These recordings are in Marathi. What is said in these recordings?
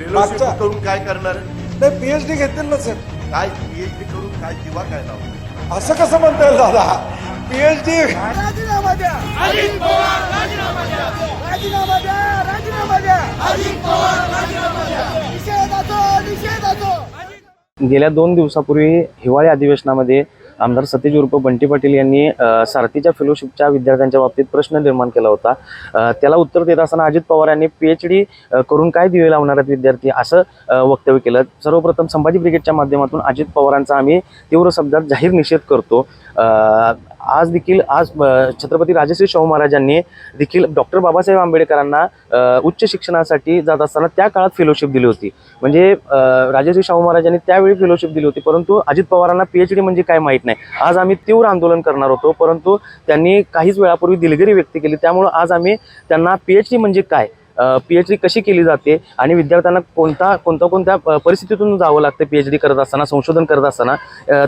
मागच्या करून काय करणार? नाही पीएचडी घेतील ना सर काय पीएचडी करून काय किंवा काय लावणार? असं कसं म्हणता येईल दादा? पीएचडी राजीनामा द्या. राजीनामा द्या. राजीनामा द्या राजीनामा निषेधाचो निषेधाचो. गेल्या दोन दिवसापूर्वी हिवाळी अधिवेशनामध्ये आमदार सतीश उर्फ बंटी पाटील यांनी सारथीच्या फेलोशिपच्या विद्यार्थ्यांच्या बाबतीत प्रश्न निर्माण केला होता. त्याला उत्तर देत असताना अजित पवार यांनी पी एच डी करून काय दिवे लावणार आहेत विद्यार्थी असं वक्तव्य केलं. सर्वप्रथम संभाजी ब्रिगेडच्या माध्यमातून अजित पवारांचा आम्ही तीव्र शब्दात जाहीर निषेध करतो. आज देखील आज छत्रपती राजश्री शाहू महाराजांनी देखील डॉक्टर बाबासाहेब आंबेडकरांना उच्च शिक्षणासाठी जात असताना त्या काळात फेलोशिप दिली होती. म्हणजे राजश्री शाहू महाराजांनी त्यावेळी फेलोशिप दिली होती परंतु अजित पवारांना पीएचडी म्हणजे काय माहीत नाही. आज आम्ही तीव्र आंदोलन करणार होतो परंतु त्यांनी काहीच वेळापूर्वी दिलगिरी व्यक्त केली. त्यामुळं आज आम्ही त्यांना पीएचडी म्हणजे काय? पी एच डी कशी केली जाते आणि विद्यार्थ्यांना कोणता कोणत्या कोणत्या परिस्थितीतून जावं लागतं पी एच डी करत असताना संशोधन करत असताना?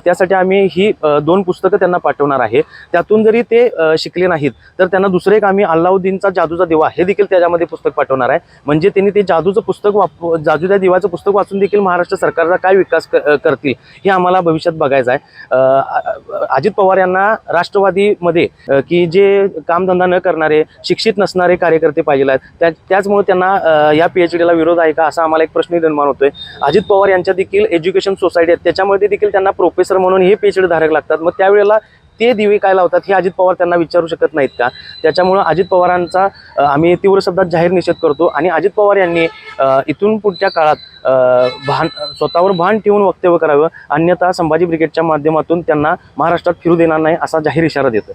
त्यासाठी आम्ही ही दोन पुस्तकं त्यांना पाठवणार आहे. त्यातून जरी ते शिकले नाहीत तर त्यांना दुसरं एक आम्ही अल्लाउद्दीनचा जादूचा दिवा हे देखील त्याच्यामध्ये पुस्तक पाठवणार आहे. म्हणजे त्यांनी ते जादूचं पुस्तक वाप जादूच्या दिवाचं पुस्तक वाचून देखील महाराष्ट्र सरकारचा काय विकास क- करतील हे आम्हाला भविष्यात बघायचं आहे. अजित पवार यांना राष्ट्रवादीमध्ये की जे कामधंदा न करणारे शिक्षित नसणारे कार्यकर्ते पाहिजे आहेत त्या त्याचमुळे त्यांना या पी एच डीला विरोध आहे का? असा आम्हाला एक प्रश्न निर्माण होतोय. अजित पवार यांच्या देखील एज्युकेशन सोसायटी आहेत. त्याच्यामध्ये देखील त्यांना प्रोफेसर म्हणून हे पी एच डी धारक लागतात. मग त्यावेळेला ते दिवे काय लावतात हे अजित पवार त्यांना विचारू शकत नाहीत का? त्याच्यामुळं अजित पवारांचा आम्ही तीव्र शब्दात जाहीर निषेध करतो. आणि अजित पवार यांनी इथून पुढच्या काळात भान स्वतःवर भान ठेवून वक्तव्य करावं. अन्यथा संभाजी ब्रिगेडच्या माध्यमातून त्यांना महाराष्ट्रात फिरू देणार नाही असा जाहीर इशारा देतो